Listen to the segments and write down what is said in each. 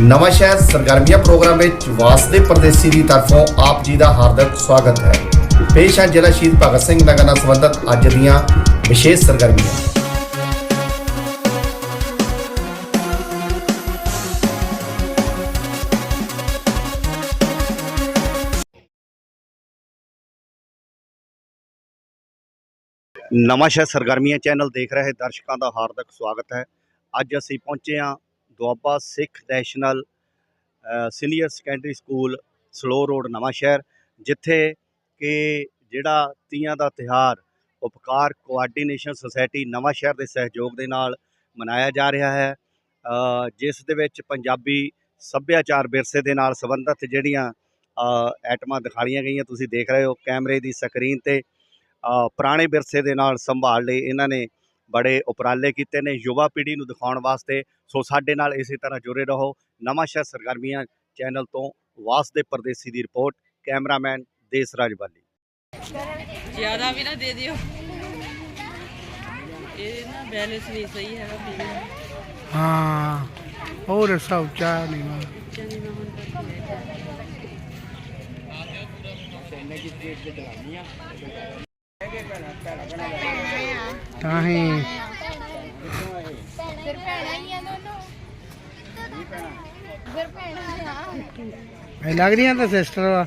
ਨਵਾਂ ਸ਼ਹਿਰ ਸਰਗਰਮੀਆਂ ਪ੍ਰੋਗਰਾਮ ਵਿੱਚ ਵਾਸਦੇ ਪਰਦੇਸੀ ਦੀ ਤਰਫੋਂ ਆਪ ਜੀ ਦਾ ਹਾਰਦਿਕ ਸਵਾਗਤ ਹੈ। ਪੇਸ਼ ਹੈ ਜ਼ਿਲ੍ਹਾ ਸ਼ਹੀਦ ਭਗਤ ਸਿੰਘ ਨਗਰ ਨਾਲ ਸੰਬੰਧਿਤ ਅੱਜ ਦੀਆਂ ਵਿਸ਼ੇਸ਼ ਸਰਗਰਮੀਆਂ। ਨਵਾਂ ਸ਼ਹਿਰ ਸਰਗਰਮੀਆਂ ਚੈਨਲ ਦੇਖ ਰਹੇ ਦਰਸ਼ਕਾਂ ਦਾ ਹਾਰਦਿਕ ਸਵਾਗਤ ਹੈ। ਅੱਜ ਅਸੀਂ ਪਹੁੰਚੇ ਹਾਂ Doaba Sikh national senior secondary school, Saloh road, Nawanshahr, ਜਿੱਥੇ ਕਿ ਜਿਹੜਾ ਤੀਆਂ ਦਾ ਤਿਹਾਰ ਉਪਕਾਰ ਕੋਆਰਡੀਨੇਸ਼ਨ ਸੁਸਾਇਟੀ ਨਵਾਂ ਸ਼ਹਿਰ ਦੇ ਸਹਿਯੋਗ ਦੇ ਨਾਲ ਮਨਾਇਆ ਜਾ ਰਿਹਾ ਹੈ। ਜਿਸ ਦੇ ਵਿੱਚ ਪੰਜਾਬੀ ਸੱਭਿਆਚਾਰ ਵਿਰਸੇ ਦੇ ਨਾਲ ਸੰਬੰਧਿਤ ਜਿਹੜੀਆਂ ਐਟਮਾਂ ਦਿਖਾਈਆਂ ਗਈਆਂ, ਤੁਸੀਂ ਦੇਖ ਰਹੇ ਹੋ ਕੈਮਰੇ ਦੀ ਸਕਰੀਨ ਤੇ ਪੁਰਾਣੇ ਵਿਰਸੇ ਦੇ ਨਾਲ ਸੰਭਾਲ ਲਈ ਇਹਨਾਂ ਨੇ ਬੜੇ ਉਪਰਾਲੇ ਕੀਤੇ ਨੇ ਯੁਵਾ ਪੀੜ੍ਹੀ ਨੂੰ ਦਿਖਾਉਣ ਵਾਸਤੇ। ਸੋ ਸਾਡੇ ਨਾਲ ਇਸੇ ਤਰ੍ਹਾਂ ਜੁੜੇ ਰਹੋ। ਨਵਾਂ ਸ਼ਹਿਰ ਸਰਗਰਮੀਆਂ ਚੈਨਲ ਤੋਂ ਵਾਸਦੇ ਪਰਦੇਸੀ ਦੀ ਰਿਪੋਰਟ। ਕੈਮਰਾਮੈਨ ਦੇਸਰਾਜ ਵਾਲੀ ਜ਼ਿਆਦਾ ਵੀ ਨਾ ਦੇ ਦਿਓ। ਇਹ ਨਾ ਬੈਲੈਂਸ ਨਹੀਂ ਸਹੀ ਹੈਗਾ ਹਾਂ ਹੋਰ ਰਸਾ ਉੱਚਾ ਨਹੀਂ ਵਾ ਚੰਗੀ ਮੈਂ ਹੁਣ ਕਰਕੇ ਤਾਂ ਹੀ। ਫਿਰ ਭੈਣਾਂ ਹੀ ਆ ਦੋਨੋਂ ਫਿਰ ਭੈਣਾਂ ਆ? ਇਹ ਲੱਗ ਰਹੀਆਂ ਤਾਂ ਸਿਸਟਰ ਵਾ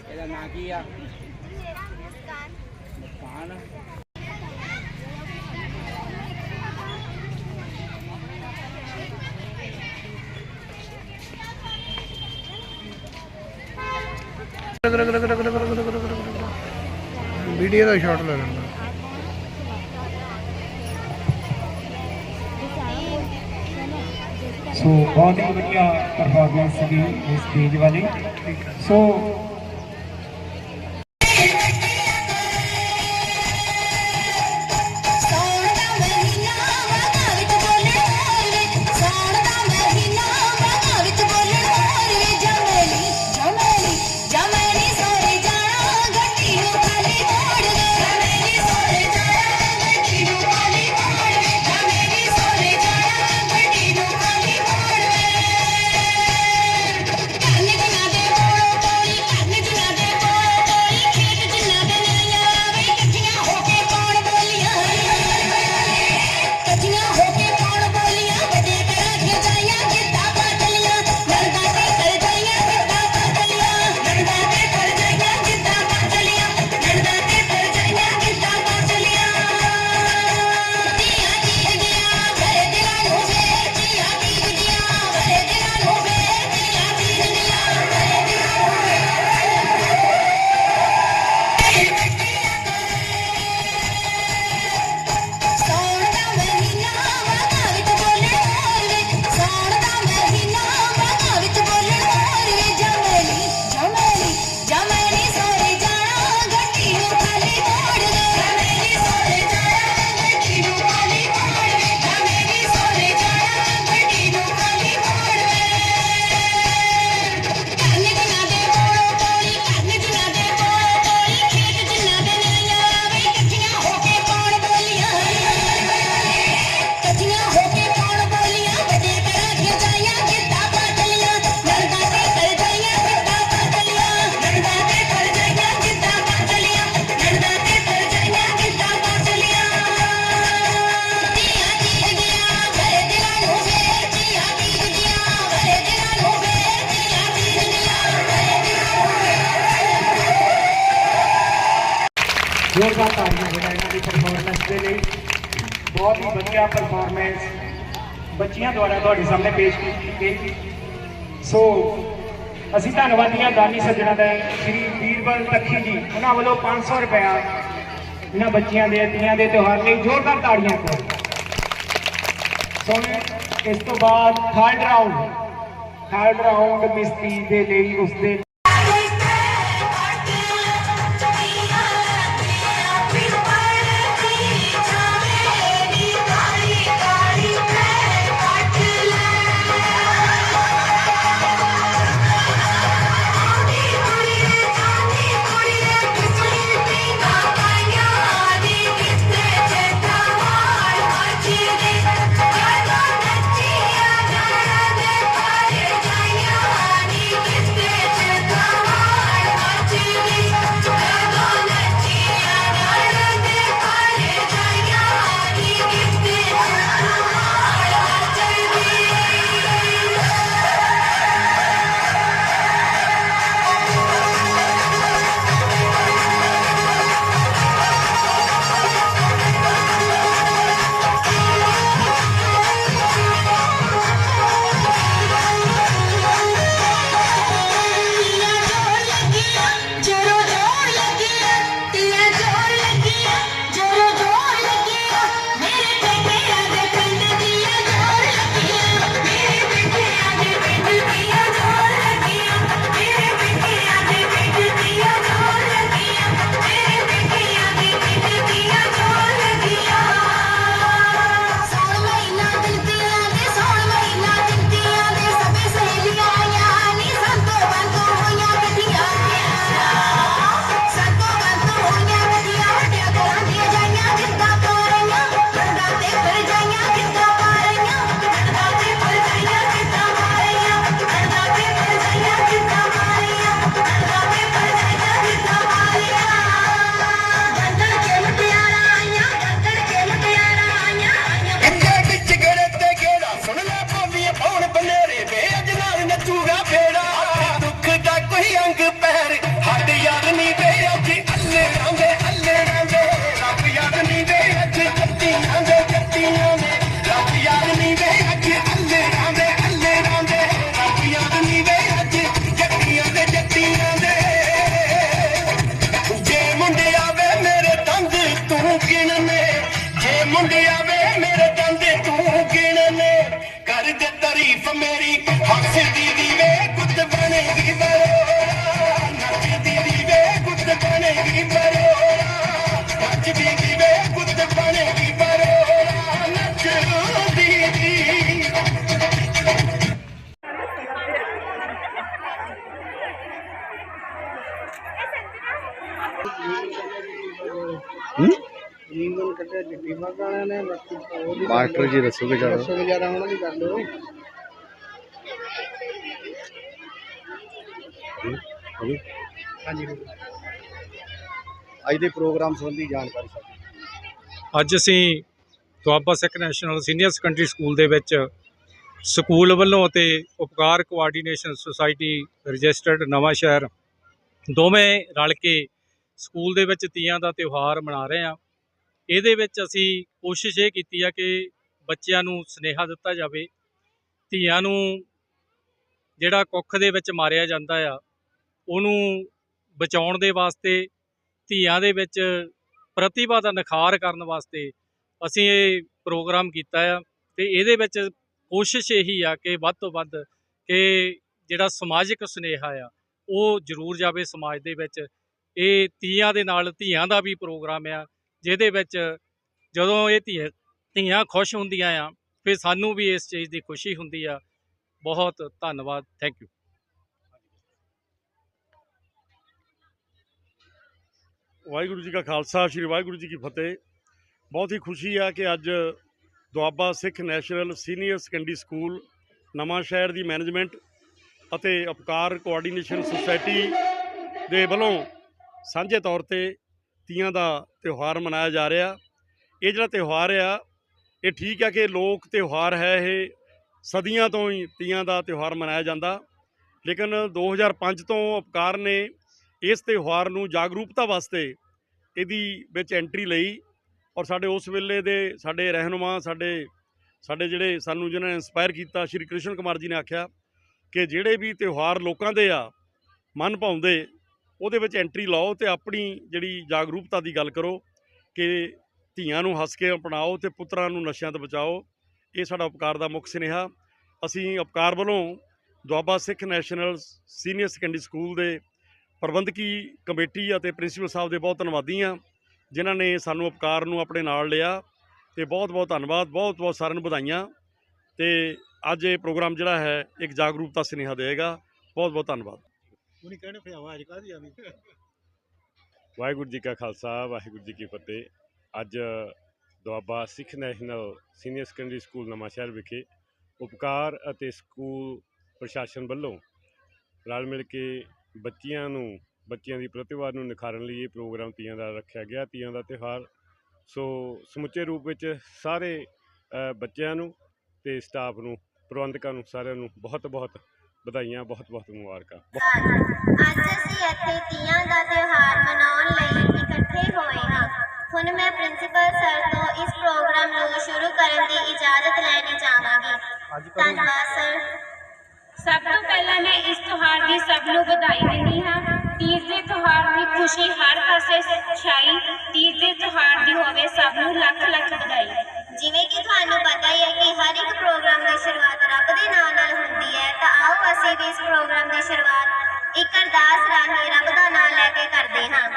ਵੀਡੀਓ ਦਾ ਸ਼ਾਟ ਲੈ ਲੈਂਦਾ। ਸੋ ਬਹੁਤ ਹੀ ਵਧੀਆ ਪਰਫਾਰਮੈਂਸ ਸੀ ਇਸ ਸਟੇਜ ਵਾਲੀ। ਸੋ ਜ਼ੋਰਦਾਰ ਤਾੜੀਆਂ ਦੀ ਪਰਫਾਰਮੈਂਸ ਦੇ ਲਈ ਬਹੁਤ ਹੀ ਵਧੀਆ ਪਰਫਾਰਮੈਂਸ ਬੱਚੀਆਂ ਦੁਆਰਾ ਤੁਹਾਡੇ ਸਾਹਮਣੇ ਪੇਸ਼ ਕੀਤੀ ਗਈ। ਸੋ ਅਸੀਂ ਧੰਨਵਾਦੀਆਂ ਦਾਨੀ ਸੱਜਣਾ ਦਾ, ਸ਼੍ਰੀ ਵੀਰਬਲ ਤੱਖੀ ਜੀ। ਉਹਨਾਂ ਵੱਲੋਂ 500 ਰੁਪਇਆ ਇਹਨਾਂ ਬੱਚੀਆਂ ਦੇ ਤੀਆਂ ਦੇ ਤਿਉਹਾਰ ਲਈ ਜ਼ੋਰਦਾਰ ਤਾੜੀਆਂ ਕਰੋ ਸੋ ਇਸ ਤੋਂ ਬਾਅਦ ਥਰਡ ਰਾਉਂਡ ਥਰਡ ਰਾਉਂਡ ਮਿਸਤੀ ਦੇ ਲਈ ਉਸਦੇ Thank ਮਾਸਟਰ ਜੀ ਦੱਸੋਗੇ ਜ਼ਿਆਦਾ ਦੱਸੋਗੇ ਜ਼ਿਆਦਾ ਹੁਣ ਦੀ ਕਰ ਲਓ। ਹਾਂਜੀ। ਹਾਂਜੀ। ਅੱਜ ਦੇ ਪ੍ਰੋਗਰਾਮ ਸੰਬੰਧੀ ਜਾਣਕਾਰੀ ਸਾਡੀ ਅੱਜ ਅਸੀਂ Doaba Sikh national senior secondary school ਦੇ ਵਿੱਚ ਸਕੂਲ ਵੱਲੋਂ ਅਤੇ ਉਪਕਾਰ ਕੋਆਰਡੀਨੇਸ਼ਨ ਸੁਸਾਇਟੀ ਰਜਿਸਟਰਡ ਨਵਾਂ ਸ਼ਹਿਰ ਦੋਵੇਂ ਰਲ ਕੇ ਸਕੂਲ ਦੇ ਵਿੱਚ ਤੀਆਂ ਦਾ ਤਿਉਹਾਰ ਮਨਾ ਰਹੇ ਹਾਂ। ਇਹਦੇ ਵਿੱਚ ਅਸੀਂ ਕੋਸ਼ਿਸ਼ ਇਹ ਕੀਤੀ ਆ ਕਿ ਬੱਚਿਆਂ ਨੂੰ ਸਨੇਹਾ ਦਿੱਤਾ ਜਾਵੇ। ਧੀਆਂ ਨੂੰ ਜਿਹੜਾ ਕੁੱਖ ਦੇ ਵਿੱਚ ਮਾਰਿਆ ਜਾਂਦਾ ਆ ਉਹਨੂੰ ਬਚਾਉਣ ਦੇ ਵਾਸਤੇ, ਧੀਆਂ ਦੇ ਵਿੱਚ ਪ੍ਰਤਿਭਾ ਦਾ ਨਿਖਾਰ ਕਰਨ ਵਾਸਤੇ ਅਸੀਂ ਇਹ ਪ੍ਰੋਗਰਾਮ ਕੀਤਾ ਆ ਤੇ ਇਹਦੇ ਵਿੱਚ ਕੋਸ਼ਿਸ਼ ਇਹੀ ਆ ਕਿ ਵੱਧ ਤੋਂ ਵੱਧ ਕਿ ਜਿਹੜਾ ਸਮਾਜਿਕ ਸੁਨੇਹਾ ਆ, ਉਹ ਜ਼ਰੂਰ ਜਾਵੇ ਸਮਾਜ ਦੇ ਵਿੱਚ। ਇਹ ਧੀਆਂ ਦੇ ਨਾਲ ਧੀਆਂ ਦਾ ਵੀ ਪ੍ਰੋਗਰਾਮ ਆ, ਜਿਹਦੇ ਵਿੱਚ ਜਦੋਂ ਇਹ ਧੀਆਂ ਧੀਆਂ ਖੁਸ਼ ਹੁੰਦੀਆਂ ਆ, ਫਿਰ ਸਾਨੂੰ ਵੀ ਇਸ ਚੀਜ਼ ਦੀ ਖੁਸ਼ੀ ਹੁੰਦੀ ਆ। ਬਹੁਤ ਧੰਨਵਾਦ, ਥੈਂਕ ਯੂ। ਵਾਹਿਗੁਰੂ ਜੀ ਕਾ ਖਾਲਸਾ, ਸ੍ਰੀ ਵਾਹਿਗੁਰੂ ਜੀ ਕੀ ਫਤਿਹ। ਬਹੁਤ ਹੀ ਖੁਸ਼ੀ ਆ ਕਿ ਅੱਜ Doaba Sikh national senior secondary school Nawanshahr ਦੀ ਮੈਨੇਜਮੈਂਟ ਅਤੇ ਉਪਕਾਰ ਕੋਆਰਡੀਨੇਸ਼ਨ ਸੁਸਾਇਟੀ ਦੇ ਵੱਲੋਂ ਸਾਂਝੇ ਤੌਰ ਤੇ ਤੀਆਂ ਦਾ ਤਿਉਹਾਰ ਮਨਾਇਆ ਜਾ ਰਿਹਾ। ਇਹ ਜਿਹੜਾ ਤਿਉਹਾਰ ਆ, ਇਹ ਠੀਕ ਆ ਕਿ ਲੋਕ ਤਿਉਹਾਰ ਹੈ ਇਹ, ਸਦੀਆਂ ਤੋਂ ਹੀ ਤੀਆਂ ਦਾ ਤਿਉਹਾਰ ਮਨਾਇਆ ਜਾਂਦਾ। ਲੇਕਿਨ 2005 ਤੋਂ ਅਪਕਾਰ ਨੇ ਇਸ ਤਿਉਹਾਰ ਨੂੰ ਜਾਗਰੂਕਤਾ ਵਾਸਤੇ ਇਹਦੀ ਵਿੱਚ ਐਂਟਰੀ ਲਈ ਔਰ ਸਾਡੇ ਉਸ ਵੇਲੇ ਦੇ ਸਾਡੇ ਰਹਿਨੁਮਾ, ਸਾਡੇ ਸਾਡੇ ਜਿਹੜੇ ਸਾਨੂੰ ਜਿਹਨਾਂ ਨੇ ਇੰਸਪਾਇਰ ਕੀਤਾ, ਸ਼੍ਰੀ ਕ੍ਰਿਸ਼ਨ ਕੁਮਾਰ ਜੀ ਨੇ ਆਖਿਆ ਕਿ ਜਿਹੜੇ ਵੀ ਤਿਉਹਾਰ ਲੋਕਾਂ ਦੇ ਆ, ਮਨ ਭਾਉਂਦੇ, ਉਹਦੇ ਵਿੱਚ ਐਂਟਰੀ ਲਾਓ ਤੇ ਆਪਣੀ ਜਿਹੜੀ ਜਾਗਰੂਕਤਾ ਦੀ ਗੱਲ ਕਰੋ ਕਿ ਧੀਆਂ ਨੂੰ ਹੱਸ ਕੇ ਅਪਣਾਓ ਤੇ ਪੁੱਤਰਾਂ ਨੂੰ ਨਸ਼ਿਆਂ ਤੋਂ ਬਚਾਓ, ਇਹ ਸਾਡਾ ਉਪਕਾਰ ਦਾ ਮੁੱਖ ਸੁਨੇਹਾ। ਅਸੀਂ ਉਪਕਾਰ ਵੱਲੋਂ Doaba Sikh national senior secondary school ਦੇ ਪ੍ਰਬੰਧਕੀ ਕਮੇਟੀ ਅਤੇ ਪ੍ਰਿੰਸੀਪਲ ਸਾਹਿਬ ਦੇ ਬਹੁਤ ਧੰਨਵਾਦੀ ਹਾਂ ਜਿਨ੍ਹਾਂ ਨੇ ਸਾਨੂੰ ਉਪਕਾਰ ਨੂੰ ਆਪਣੇ ਨਾਲ ਲਿਆ ਤੇ ਬਹੁਤ ਬਹੁਤ ਧੰਨਵਾਦ ਬਹੁਤ ਬਹੁਤ ਸਾਰਿਆਂ ਨੂੰ ਵਧਾਈਆਂ ਤੇ ਅੱਜ ਇਹ ਪ੍ਰੋਗਰਾਮ ਜਿਹੜਾ ਹੈ ਇੱਕ ਜਾਗਰੂਕਤਾ ਸੁਨੇਹਾ ਦੇਗਾ ਬਹੁਤ ਬਹੁਤ ਧੰਨਵਾਦ। ਉਹਨੇ ਕਹਿਣੇ ਆਵੀ? ਵਾਹਿਗੁਰੂ ਜੀ ਕਾ ਖਾਲਸਾ ਵਾਹਿਗੁਰੂ ਜੀ ਕੀ ਫਤਿਹ। ਅੱਜ Doaba Sikh national senior secondary school Nawanshahr ਵਿਖੇ ਉਪਕਾਰ ਅਤੇ ਸਕੂਲ ਪ੍ਰਸ਼ਾਸਨ ਵੱਲੋਂ ਰਲ ਮਿਲ ਕੇ ਬੱਚਿਆਂ ਨੂੰ ਬੱਚਿਆਂ ਦੀ ਪ੍ਰਤਿਭਾ ਨੂੰ ਨਿਖਾਰਨ ਲਈ ਇਹ ਪ੍ਰੋਗਰਾਮ ਤੀਆਂ ਦਾ ਰੱਖਿਆ ਗਿਆ ਤੀਆਂ ਦਾ ਤਿਉਹਾਰ। ਸੋ ਸਮੁੱਚੇ ਰੂਪ ਵਿੱਚ ਸਾਰੇ ਬੱਚਿਆਂ ਨੂੰ ਤੇ ਸਟਾਫ ਨੂੰ ਪ੍ਰਬੰਧਕਾਂ ਨੂੰ ਸਾਰਿਆਂ ਨੂੰ ਬਹੁਤ ਬਹੁਤ ਵਧਾਈਆਂ ਬਹੁਤ ਬਹੁਤ ਮੁਬਾਰਕਾਂ। ਅੱਜ ਅਸੀਂ ਇੱਥੇ ਤੀਆਂ ਦਾ ਤਿਉਹਾਰ ਮਨਾਉਣ ਲਈ ਇਕੱਠੇ ਹੋਏ ਹਾਂ। ਹੁਣ ਮੈਂ ਪ੍ਰਿੰਸੀਪਲ ਸਰ ਤੋਂ ਇਸ ਪ੍ਰੋਗਰਾਮ ਨੂੰ ਸ਼ੁਰੂ ਕਰਨ ਦੀ ਇਜਾਜ਼ਤ ਲੈਣੀ ਚਾਹਾਂਗੀ। ਧੰਨਵਾਦ ਸਰ। ਸਭ ਤੋਂ ਪਹਿਲਾਂ ਮੈਂ ਇਸ ਤਿਉਹਾਰ ਦੀ ਸਭ ਨੂੰ ਵਧਾਈ ਦਿੰਦੀ ਹਾਂ। ਤੀਜ ਦੇ ਤਿਉਹਾਰ ਦੀ ਖੁਸ਼ੀ ਹਰ ਪਾਸੇ ਛਾਈ, ਤੀਜ ਦੇ ਤਿਉਹਾਰ ਦੀ ਹੋਵੇ ਸਭ ਨੂੰ ਲੱਖ ਲੱਖ ਵਧਾਈ। ਜਿਵੇਂ ਕਿ ਤੁਹਾਨੂੰ ਪਤਾ ਹੀ ਹੈ ਕਿ ਹਰ ਇੱਕ ਪ੍ਰੋਗਰਾਮ ਦੀ ਸ਼ੁਰੂਆਤ ਰੱਬ ਦੇ ਨਾਮ ਨਾਲ ਹੁੰਦੀ ਹੈ, ਤਾਂ ਆਓ ਅਸੀਂ ਵੀ ਇਸ ਪ੍ਰੋਗਰਾਮ ਦੀ ਸ਼ੁਰੂਆਤ ਇੱਕ ਅਰਦਾਸ ਰਾਹੀਂ ਰੱਬ ਦਾ ਨਾਮ ਲੈ ਕੇ ਕਰਦੇ ਹਾਂ।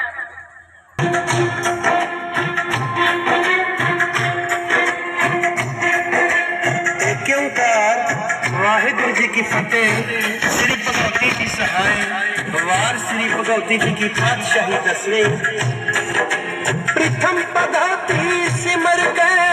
ਫਤਿਹ। ਸ੍ਰੀ ਭਗਵਤੀ ਜੀ ਸਹਾਇ। ਵਾਰ ਸ੍ਰੀ ਭਗਵਤੀ ਜੀ ਕੀ ਪਾਤਸ਼ਾਹੀ ਦਸਵੇਂ। ਪ੍ਰਥਮ ਪਦਾਤੀ ਸਿਮਰ ਗਏ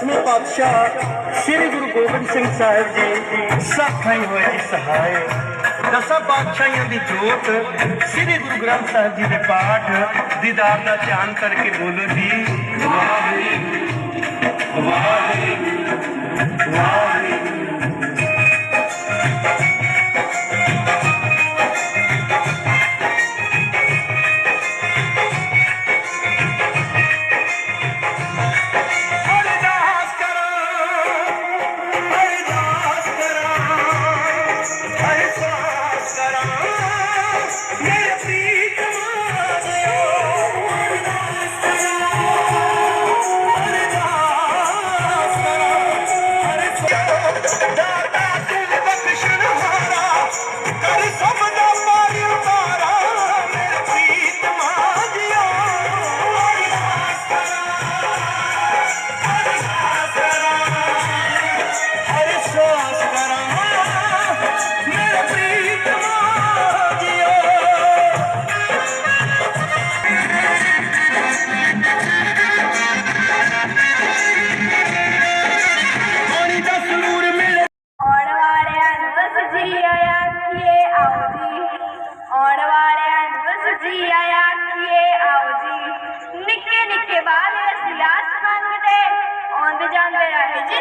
ਦਸਵੇਂ ਪਾਤਸ਼ਾਹ ਸ੍ਰੀ ਗੁਰੂ ਗੋਬਿੰਦ ਸਿੰਘ ਸਾਹਿਬ ਜੀ ਸਾਖਾਈ ਹੋਏ ਜੀ ਸਹਾਇ। ਦਸਾਂ ਪਾਤਸ਼ਾਹੀਆਂ ਦੀ ਜੋਤ, ਸ੍ਰੀ ਗੁਰੂ ਗ੍ਰੰਥ ਸਾਹਿਬ ਜੀ ਦੇ ਪਾਠ, ਦੀਦਾਰ ਦਾ ਧਿਆਨ ਕਰਕੇ ਬੋਲੋ ਜੀ।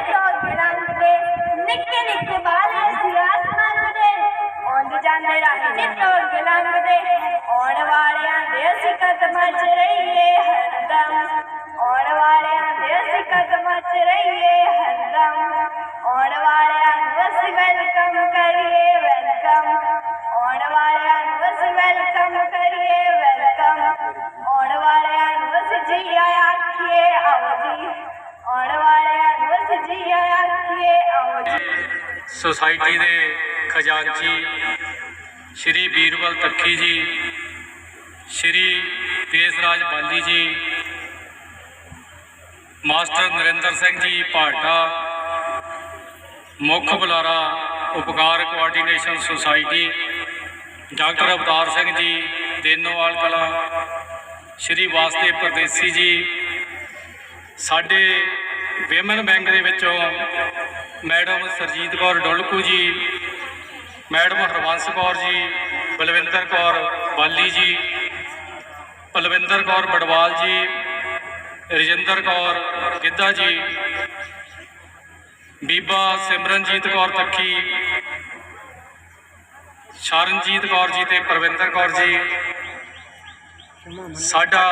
ਤੋਂ ਗਿਰਾਂ ਦੇ ਨਿੱਕੇ ਨਿੱਕੇ ਬਾਰੇ ਅਸੀਂ ਆਸਮਾਨ ਦੇ ਆਉਂਦੇ ਜਾਂਦੇ ਰਾਹੀਂ ਦੇ ਤੋਂ ਗਿਰਾਂ ਦੇ ਆਉਣ ਵਾਲਿਆਂ ਦੇ ਅਸੀਂ ਕਦਮਾਂ 'ਚ ਰਹੀਏ, ਹਰਦਮ ਆਉਣ ਵਾਲਿਆਂ ਦੇ ਅਸੀਂ ਕਦਮਾਂ 'ਚ ਰਹੀਏ, ਹਰਦਮ ਆਉਣ ਵਾਲਿਆਂ ਨੂੰ ਅਸੀਂ ਵੈਲਕਮ ਕਰੀਏ ਵੈਲਕਮ ਆਉਣ ਵਾਲਿਆਂ ਨੂੰ ਅਸੀਂ ਵੈਲਕਮ ਕਰੀਏ ਵੈਲਕਮ। ਆਉਣ ਵਾਲਿਆਂ ਨੂੰ ਅਸੀਂ ਜੀ ਆਇਆ ਆਖੀਏ, ਆਓ ਜੀ। ਆਉਣ ਸੁਸਾਇਟੀ ਦੇ ਖਜ਼ਾਨਚੀ ਸ਼੍ਰੀ ਬੀਰਬਲ ਤੱਖੀ ਜੀ, ਸ਼੍ਰੀ ਦੇਸਰਾਜ ਬਾਲੀ ਜੀ, ਮਾਸਟਰ ਨਰਿੰਦਰ ਸਿੰਘ ਜੀ ਭਾਟਾ, ਮੁੱਖ ਬੁਲਾਰਾ Upkar coordination society doctor Avtar Singh ji, Denowal Kalan, ਸ਼੍ਰੀ ਵਾਸਤੇ ਪਰਦੇਸੀ ਜੀ, ਸਾਡੇ ਵਿਮਨ ਬੈਂਕ ਦੇ ਵਿੱਚੋਂ ਮੈਡਮ ਸਰਜੀਤ ਕੌਰ ਡੁਲਕੂ ਜੀ ਮੈਡਮ ਹਰਵੰਸ ਕੌਰ ਜੀ ਬਲਵਿੰਦਰ ਕੌਰ ਬਾਲੀ ਜੀ ਪਲਵਿੰਦਰ ਕੌਰ ਬੜਵਾਲ ਜੀ ਰਜਿੰਦਰ ਕੌਰ ਗਿੱਧਾ ਜੀ ਬੀਬਾ ਸਿਮਰਨਜੀਤ ਕੌਰ ਤੱਕੀ ਸ਼ਰਨਜੀਤ ਕੌਰ ਜੀ ਤੇ ਪ੍ਰਵਿੰਦਰ ਕੌਰ ਜੀ ਸਾਡਾ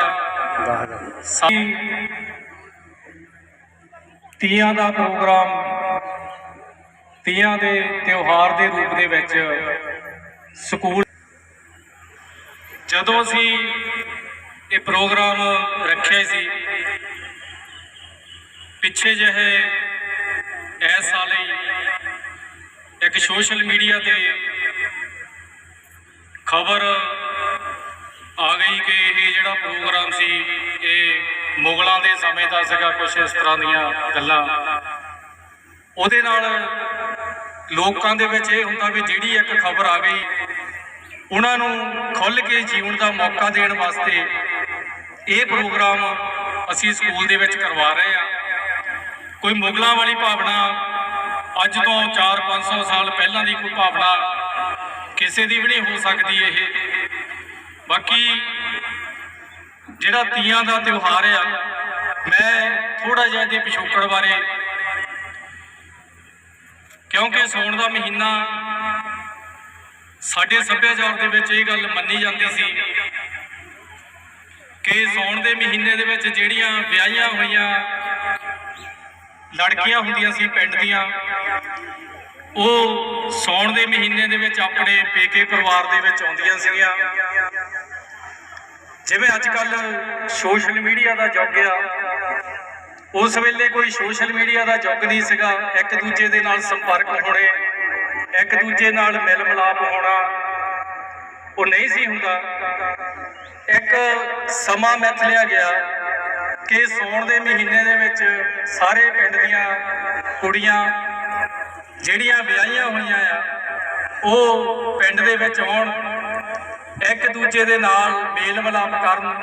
ਤੀਆਂ ਦਾ ਪ੍ਰੋਗਰਾਮ, ਤੀਆਂ ਦੇ ਤਿਉਹਾਰ ਦੇ ਰੂਪ ਦੇ ਵਿੱਚ ਸਕੂਲ ਜਦੋਂ ਅਸੀਂ ਇਹ ਪ੍ਰੋਗਰਾਮ ਰੱਖਿਆ ਸੀ, ਪਿੱਛੇ ਜਿਹੇ ਇਸ ਸਾਲ ਹੀ ਇੱਕ ਸੋਸ਼ਲ ਮੀਡੀਆ ਤੇ ਖਬਰ ਆ ਗਈ ਕਿ ਇਹ ਜਿਹੜਾ ਪ੍ਰੋਗਰਾਮ ਸੀ, ਇਹ ਮੁਗਲਾਂ ਦੇ ਸਮੇਂ ਦਾ ਸੀਗਾ ਕੁਝ ਇਸ ਤਰ੍ਹਾਂ ਦੀਆਂ ਗੱਲਾਂ। ਉਹਦੇ ਨਾਲ ਲੋਕਾਂ ਦੇ ਵਿੱਚ ਇਹ ਹੁੰਦਾ ਵੀ ਜਿਹੜੀ ਇੱਕ ਖਬਰ ਆ ਗਈ, ਉਹਨਾਂ ਨੂੰ ਖੁੱਲ੍ਹ ਕੇ ਜੀਉਣ ਦਾ ਮੌਕਾ ਦੇਣ ਵਾਸਤੇ ਇਹ ਪ੍ਰੋਗਰਾਮ ਅਸੀਂ ਸਕੂਲ ਦੇ ਵਿੱਚ ਕਰਵਾ ਰਹੇ ਹਾਂ। ਕੋਈ ਮੁਗਲਾਂ ਵਾਲੀ ਭਾਵਨਾ ਅੱਜ ਤੋਂ 4-500 ਸਾਲ ਪਹਿਲਾਂ ਦੀ ਕੋਈ ਭਾਵਨਾ ਕਿਸੇ ਦੀ ਵੀ ਨਹੀਂ ਹੋ ਸਕਦੀ ਇਹ। ਬਾਕੀ ਜਿਹੜਾ ਤੀਆਂ ਦਾ ਤਿਉਹਾਰ ਆ, ਮੈਂ ਥੋੜਾ ਜਿਹਾ ਇਹਦੇ ਪਿਛੋਕੜ ਬਾਰੇ ਕਿਉਂਕਿ ਸੌਣ ਦਾ ਮਹੀਨਾ ਸਾਡੇ ਸੱਭਿਆਚਾਰ ਦੇ ਵਿੱਚ ਇਹ ਗੱਲ ਮੰਨੀ ਜਾਂਦੀ ਸੀ ਕਿ ਸੌਣ ਦੇ ਮਹੀਨੇ ਦੇ ਵਿੱਚ ਜਿਹੜੀਆਂ ਵਿਆਹੀਆਂ ਹੋਈਆਂ, ਲੜਕੀਆਂ ਹੁੰਦੀਆਂ ਸੀ ਪਿੰਡ ਦੀਆਂ, ਉਹ ਸੌਣ ਦੇ ਮਹੀਨੇ ਦੇ ਵਿੱਚ ਆਪਣੇ ਪੇਕੇ ਪਰਿਵਾਰ ਦੇ ਵਿੱਚ ਆਉਂਦੀਆਂ ਸੀਗੀਆਂ। ਜਿਵੇਂ ਅੱਜ ਕੱਲ ਸੋਸ਼ਲ ਮੀਡੀਆ ਦਾ ਯੁੱਗ ਆ, ਉਸ ਵੇਲੇ ਕੋਈ ਸੋਸ਼ਲ ਮੀਡੀਆ ਦਾ ਯੁੱਗ ਨਹੀਂ ਸੀਗਾ, ਇੱਕ ਦੂਜੇ ਦੇ ਨਾਲ ਸੰਪਰਕ ਹੋਣੇ, ਇੱਕ ਦੂਜੇ ਨਾਲ ਮਿਲ ਮਿਲਾਪ ਹੋਣਾ, ਉਹ ਨਹੀਂ ਸੀ ਹੁੰਦਾ। ਇੱਕ ਸਮਾਂ ਮਿੱਥ ਲਿਆ ਗਿਆ ਕਿ ਸੌਣ ਦੇ ਮਹੀਨੇ ਦੇ ਵਿੱਚ ਸਾਰੇ ਪਿੰਡ ਦੀਆਂ ਕੁੜੀਆਂ ਜਿਹੜੀਆਂ ਵਿਆਹੀਆਂ ਹੋਈਆਂ ਆ, ਉਹ ਪਿੰਡ ਦੇ ਵਿੱਚ ਆਉਣ ਇੱਕ ਦੂਜੇ ਦੇ ਨਾਲ ਮੇਲ ਮਿਲਾਪ ਕਰਨ